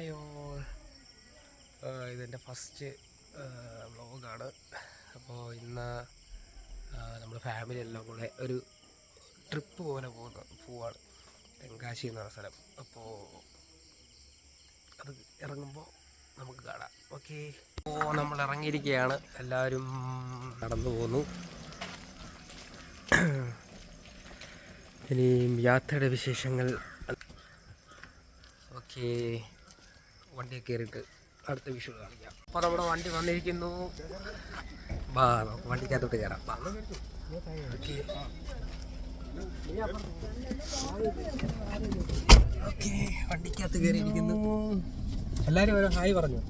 Hi all ഇതെന്റെ first വ്ലോഗാണ്. അപ്പോൾ ഇന്ന് നമ്മൾ ഫാമിലി എല്ലാം കൂടെ ഒരു ട്രിപ്പ് പോലെ പോകുന്ന പോവാണ്. തെങ്കാശി എന്ന് പറഞ്ഞ സ്ഥലം. അപ്പോൾ അത് ഇറങ്ങുമ്പോൾ നമുക്ക് കാണാം. ഓക്കെ. അപ്പോൾ നമ്മൾ ഇറങ്ങിയിരിക്കുകയാണ്. എല്ലാവരും നടന്നു പോന്നു. ഇനിയും യാത്രയുടെ വിശേഷങ്ങൾ. ഓക്കെ. വണ്ടിയൊക്കെ കയറിയിട്ട് അടുത്ത വിഷു കാണിക്കാം. അപ്പോൾ നമ്മുടെ വണ്ടി വന്നിരിക്കുന്നു. വണ്ടിക്കകത്തോട്ട് കയറാം ഓക്കെ. വണ്ടിക്കകത്ത് കയറിയിരിക്കുന്നു. എല്ലാരും ഓരോ ഹായ് പറഞ്ഞു.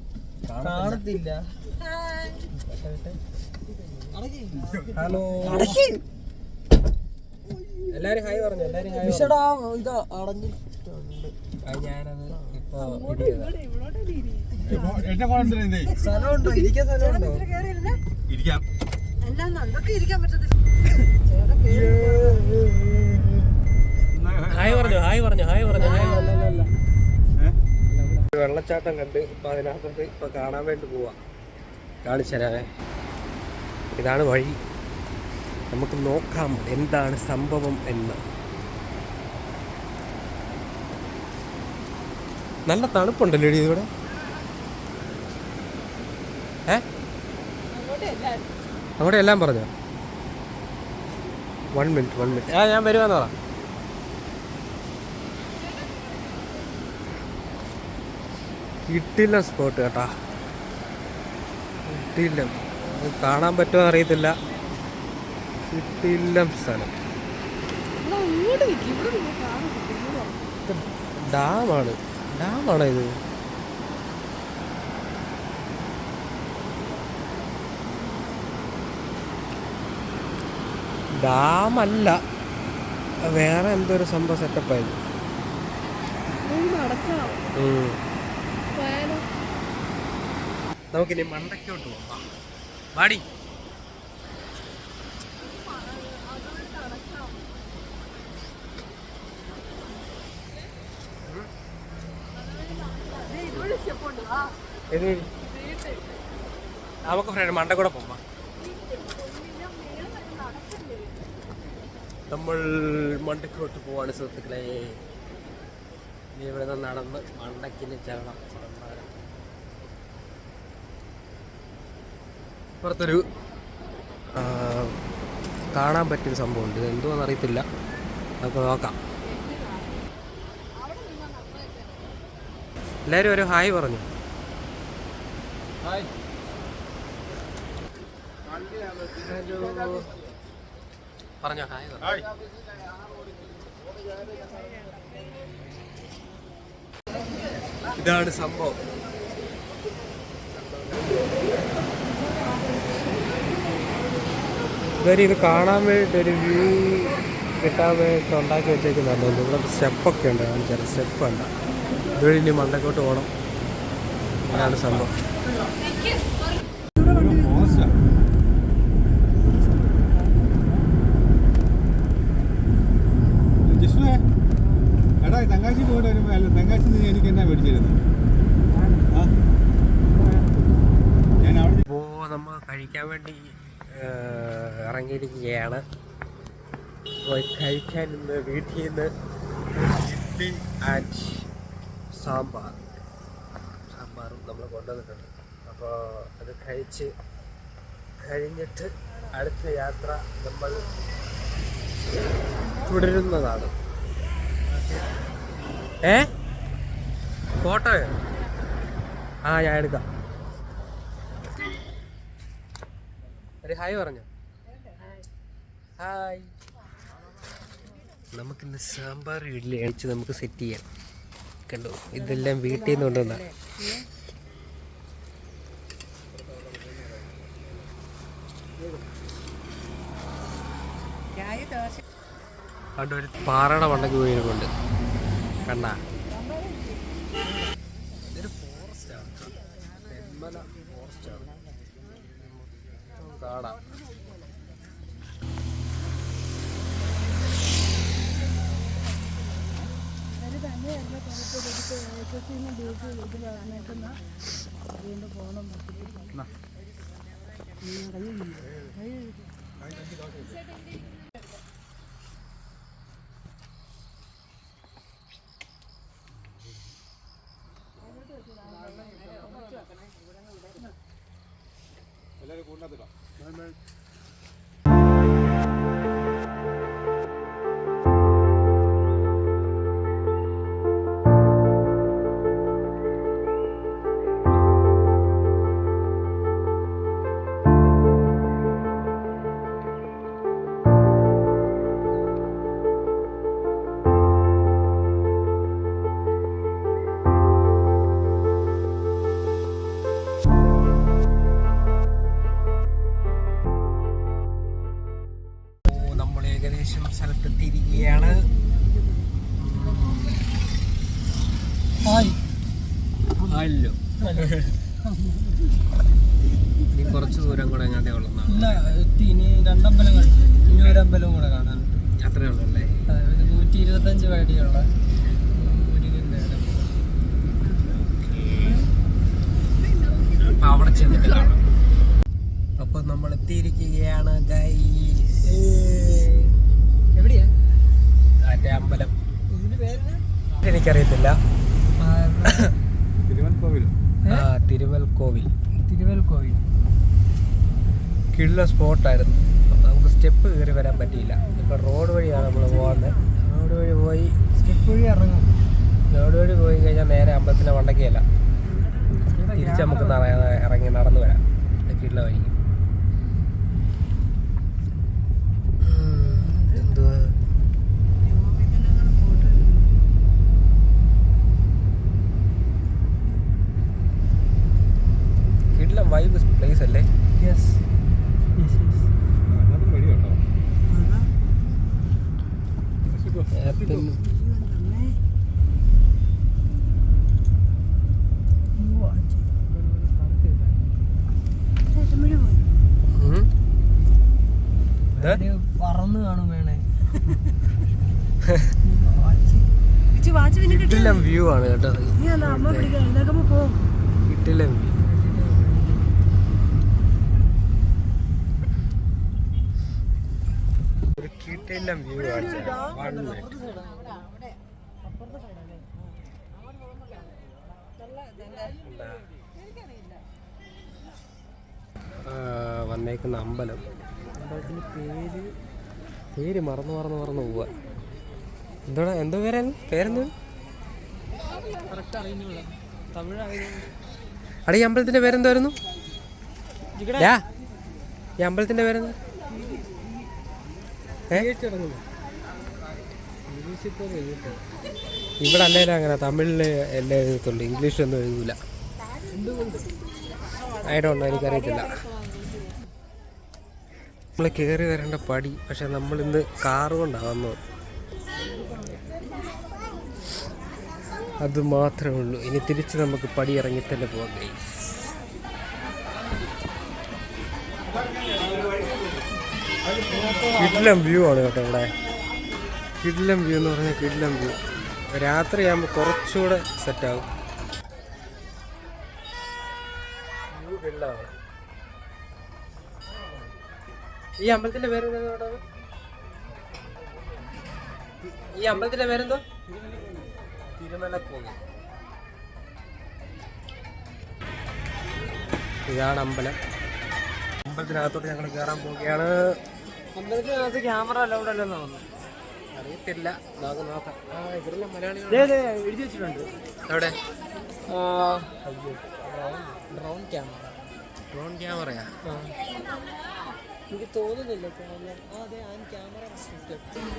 കാണത്തില്ല. ഹലോ എല്ലാരും ഹായ് പറഞ്ഞു. എല്ലാരും ഹായ് ഞാനത്. എന്നെ കൊണ്ടുവരുന്നേ സ്ഥലമുണ്ടോ? ഇരിക്കാൻ സ്ഥലമുണ്ടോ? ഇരിക്കാം. ഹായ് പറഞ്ഞു ഹായ്. പറഞ്ഞു ഹായ് പറഞ്ഞു ഹായ് പറഞ്ഞു. ഒരു വെള്ളച്ചാട്ടം കണ്ട് ഇപ്പൊ അതിനകത്തോട്ട് ഇപ്പൊ കാണാൻ വേണ്ടി പോവാ. കാണിച്ചരാവേ ഇതാണ് വഴി. നമുക്ക് നോക്കാം എന്താണ് സംഭവം എന്ന്. നല്ല തണുപ്പുണ്ടല്ലോ ഇവിടെ ഏ? അങ്ങോട്ട് എല്ലാം പറഞ്ഞോ? വൺ മിനിറ്റ് വൺ മിനിറ്റ് ആ ഞാൻ വരുവാന്ന് പറ. കിട്ടില്ല സ്പോട്ട് കേട്ടാ. കിട്ടില്ല. കാണാൻ പറ്റുമോ അറിയത്തില്ല. കിട്ടില്ല സ്ഥലം. ഡാമാണ്. ഡാമാണോ ഇത്? ഡാമല്ല. വേറെ എന്തോ ഒരു സംഭവം സെറ്റപ്പായത് നമുക്കിനി മണ്ടയ്ക്കോട്ട് പോകാം വാടി. ഏത് വഴി? നമുക്ക് ഫ്രണ്ട് മണ്ട കൂടെ പോവാം. നമ്മൾ മണ്ടയ്ക്കോട്ട് പോവാണ് സുഹൃത്തുക്കളെ. ഇനി ഇവിടെ നിന്ന് നടന്ന് മണ്ടക്കിന് ചെല്ലണം. ഇപ്പുറത്തൊരു കാണാൻ പറ്റിയൊരു സംഭവമുണ്ട്. ഇത് എന്തുവാന്ന് അറിയത്തില്ല. നമുക്ക് നോക്കാം. എല്ലാവരും ഒരു ഹായ് പറഞ്ഞു. ഹലോ പറഞ്ഞോ ഹായ് ഹായ് ഇതാണ് സംഭവം. ഇവർ ഇത് കാണാൻ വേണ്ടി ഒരു വ്യൂ കിട്ടാൻ വേണ്ടി ഉണ്ടാക്കി വെച്ചേക്കുന്നുണ്ട് ഇവിടെ സ്റ്റെപ്പൊക്കെ ഉണ്ട്. കാണിച്ചാൽ സ്റ്റെപ്പ് ഉണ്ട് ഇതുവഴി ഇനി മണ്ടക്കോട്ട് പോകണം. ഇതാണ് സംഭവം. എനിക്ക് എന്നാ? ഞാൻ അവിടെ നമ്മൾ കഴിക്കാൻ വേണ്ടി ഇറങ്ങിയിരിക്കുകയാണ്. കഴിക്കാൻ ഇന്ന് വീട്ടിൽ നിന്ന് ഇഡ്ഡി ആൻഡ് സാമ്പാർ. സാമ്പാറും നമ്മൾ കൊണ്ടുവന്നിട്ടുണ്ട്. അപ്പോൾ അത് കഴിച്ച് കഴിഞ്ഞിട്ട് അടുത്ത യാത്ര നമ്മൾ തുടരുന്നതാണ്. ഏ? ഫോട്ടോ? ആ ഞാൻ എടുക്കാം. ഒരു ഹായ് പറഞ്ഞോ. ഹായ്. നമുക്കിന്ന് സാമ്പാർ ഇഡ്ഡലി അടിച്ച് നമുക്ക് സെറ്റ് ചെയ്യാം. കണ്ടു? ഇതെല്ലാം വീട്ടിൽ നിന്ന് കൊണ്ടുവന്ന. അവിടെ ഒരു പാറയുടെ മണ്ടയ്ക്ക് പോയിരുന്നുണ്ട്. കണ്ട ഇതൊരു ഫോറസ്റ്റാണ് തെന്മല പോകണം കാടാ എല്ലാവരും കൂടിനകത്തിടാം. ഏകദേശം സ്ഥലത്തെത്തിയിരിക്കുകയാണ്. ഹലോ. ഇനി കുറച്ച് ദൂരം കൂടെ എങ്ങാണ്ടേ ഉള്ളതാണ് ഇല്ല ഇനി രണ്ടമ്പലം കളിച്ചു ഇനി ഒരു അമ്പലവും കൂടെ അത്രേ ഉള്ളൂ അല്ലേ? ഒരു നൂറ്റി ഇരുപത്തഞ്ച് വഴിയുള്ള എനിക്കറിയത്തില്ല. ആ, കോവിൽ ഏ? ആ തിരുവൽ കോവിൽ തിരുവൽക്കോവിൽ. കിള്ള സ്പോട്ടായിരുന്നു. നമുക്ക് സ്റ്റെപ്പ് കയറി വരാൻ പറ്റിയില്ല. ഇപ്പം റോഡ് വഴിയാണ് നമ്മൾ പോകുന്നത് റോഡ് വഴി പോയി സ്റ്റെപ്പ് വഴി ഇറങ്ങും. റോഡ് വഴി പോയി കഴിഞ്ഞാൽ നേരെ അമ്പലത്തിന്റെ വണ്ടക്കയല്ല തിരിച്ച് നമുക്ക് ഇറങ്ങി നടന്നു വരാം. കിള്ള വഴി എന്തുവാ കിള്ള വൈബ് പ്ലേസ് അല്ലേ യെസ് അതും വഴി കേട്ടോ ആപ്പിൾ ഉം. ദേ, പറന്ന് കാണും വേണേ കിടിലം വ്യൂ ആണ് കേട്ടോ കിട്ടില്ല വ്യൂ വ്യൂ വന്നേക്കുന്ന അമ്പലം. അമ്പലത്തിന് പേര് പേര് മറന്നു മറന്നു മറന്നു പോവുക എന്തോടാ എന്തോ പേരായിരുന്നു പേരെന്തോ അടേ ഈ അമ്പലത്തിന്റെ പേരെന്തായിരുന്നു? ഈ അമ്പലത്തിന്റെ പേരെന്താ? ഇവിടെ അല്ലേലും അങ്ങനെ തമിഴിൽ എല്ലാം എഴുതത്തുള്ളൂ ഇംഗ്ലീഷൊന്നും എഴുതൂല. ആയിട്ടോ എനിക്കറിയത്തില്ല. നമ്മൾ കയറി വരേണ്ട പടി പക്ഷെ നമ്മൾ ഇന്ന് കാറ് കൊണ്ടാണ് വന്നത്. അത് മാത്രമേ ഉള്ളൂ. ഇനി തിരിച്ച് നമുക്ക് പടി ഇറങ്ങി തന്നെ പോകാം ഗൈസ് വ്യൂ ആണ് കേട്ടോ ഇവിടെ. കിടിലം വ്യൂ എന്ന് പറഞ്ഞാൽ കിടിലം വ്യൂ. രാത്രിയാകുമ്പോൾ കുറച്ചുകൂടെ സെറ്റാകും ഈ അമ്പലത്തിന്റെ പേരെന്താ ഈ അമ്പലത്തിന്റെ പേരെന്തോ? തിരുമലക്കോവിൽ ഇതാണ് അമ്പലം. അമ്പലത്തിനകത്തോട്ട് ഞങ്ങൾ കയറാൻ പോവുകയാണ്. അമ്പലത്തിനകത്ത് ക്യാമറ അലൗഡ് അല്ലെന്ന് തോന്നുന്നു. അറിയത്തില്ല. നമുക്ക് നോക്കാം. ആ ഇവരെല്ലാം മലയാളികൾ എഴുതി വെച്ചിട്ടുണ്ട്. എവിടെ? ഡ്രോൺ ക്യാമറ ഡ്രോൺ ക്യാമറയാ എനിക്ക് തോന്നുന്നില്ല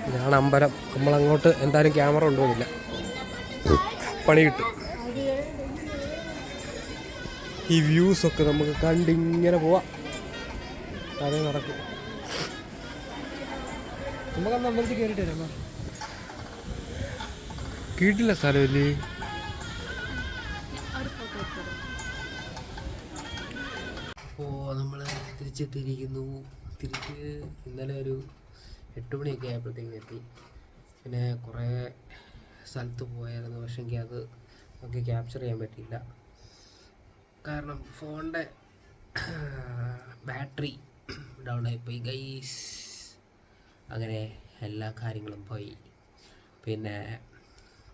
ഇതാണ് അമ്പലം. നമ്മളങ്ങോട്ട് എന്തായാലും ക്യാമറ കൊണ്ടുപോകില്ല പണി കിട്ടും. ഈ വ്യൂസൊക്കെ നമുക്ക് കണ്ടിങ്ങനെ പോവാം. അതേ നടക്കും. നമുക്ക് അന്ന് അമ്പലത്തിൽ കയറിയിട്ട് വരാം കിട്ടില്ല സ്ഥലമില്ലേ അപ്പോൾ നമ്മൾ തിരിച്ചെത്തിയിരിക്കുന്നു. തിരിച്ച് ഇന്നലെ ഒരു എട്ട് മണിയൊക്കെ ആയപ്പോഴത്തേക്കും എത്തി. പിന്നെ കുറേ സ്ഥലത്ത് പോയായിരുന്നു. പക്ഷേ എനിക്ക് അത് നമുക്ക് ക്യാപ്ചർ ചെയ്യാൻ പറ്റിയില്ല. കാരണം ഫോണിന്റെ ബാറ്ററി ഡൗൺ ആയിപ്പോയി. ഗൈസ് അങ്ങനെ എല്ലാ കാര്യങ്ങളും പോയി. പിന്നെ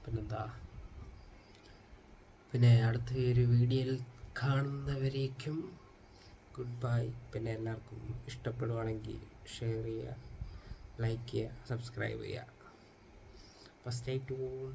പിന്നെന്താ? പിന്നെ അടുത്ത ഒരു വീഡിയോയിൽ കാണുന്നവരേക്കും ഗുഡ് ബൈ പിന്നെ എല്ലാവർക്കും ഇഷ്ടപ്പെടുവാണെങ്കിൽ ഷെയർ ചെയ്യുക ലൈക്ക് ചെയ്യുക സബ്സ്ക്രൈബ് ചെയ്യുക. അപ്പോൾ സ്റ്റേ ട്യൂൺ